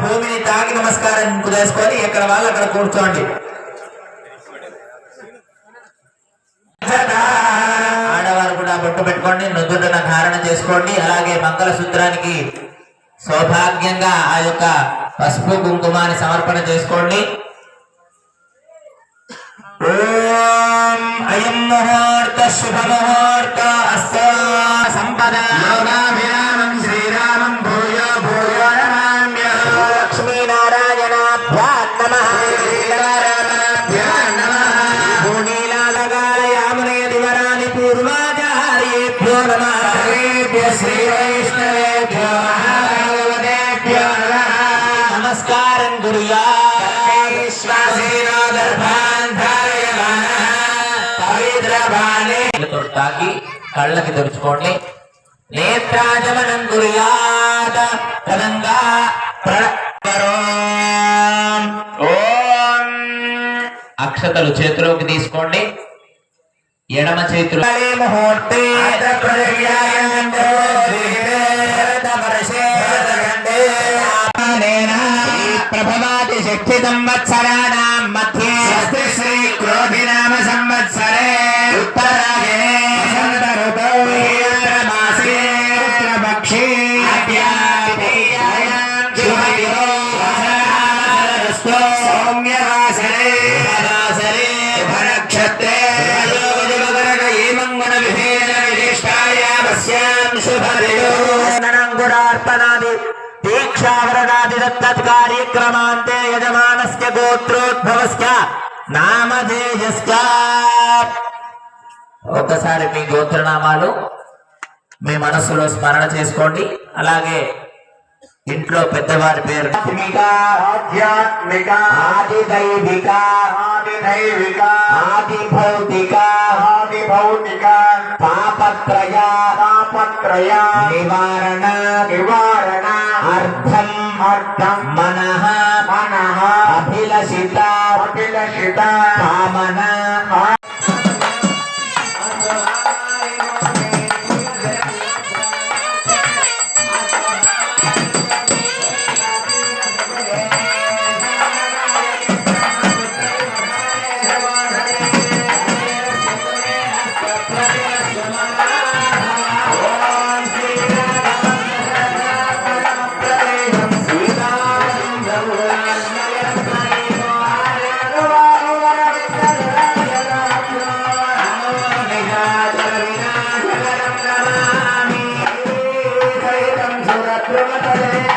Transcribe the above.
భూమిని తాకి నమస్కారం కుదేసుకొని ఎక్కడ వాళ్ళు అక్కడ కూర్చోండి. ఆడవారు కూడా బొట్టు పెట్టుకోండి నుదుటన ధారణ చేసుకోండి. అలాగే మంగళసూత్రానికి సౌభాగ్యంగా ఆ యొక్క పసుపు కుంకుమాన్ని సమర్పణ చేసుకోండి. अयं मुहूर्त शुभ मुहूर्त सम्पदा। योगाभिरामं श्रीरामं भूयो भूयो लक्ष्मी लक्ष्मीनारायणाभ्यां नमः। श्रीरामाभ्यां नमः। भूणीलालगालयामुने दिवराणि पूर्वाचार्येभ्यो श्रीवैष्णवेभ्यो महाभगवतेभ्यो नमः। नमस्कारं कुर्यात्। పవిత్రబాలే తాకి కళ్ళకి తెరుచుకోండి. నేత్రాజమనం తదంగా. ఓం. అక్షతలు చేతిలోకి తీసుకోండి. ఎడమ చేతులు ముహూర్తే ప్రభవాతి శక్తి సంవత్సరాణం మధ్యే శ్రీ క్రోధి నామ సంవత్సరే. నంగురార్పణాది దీక్షావరణాది దత్తత్ కార్యక్రమాంతే యజమానస్య గోత్రోద్భవస్య నామధేయస్య ఒకసారి మీ గోత్రనామాలు మీ మనసులో స్మరణ చేసుకోండి. అలాగే ఇంట్లో పెద్దవారి పేరు ఆధ్యాత్మిక ఆది దైవిక ఆది దైవిక ఆది భౌతిక ఆది భౌతిక పాపత్రయ నివారణ నివారణ అర్థం అర్థం మనః మనః అభిలషిత అభిలషిత కామన Aplauda para.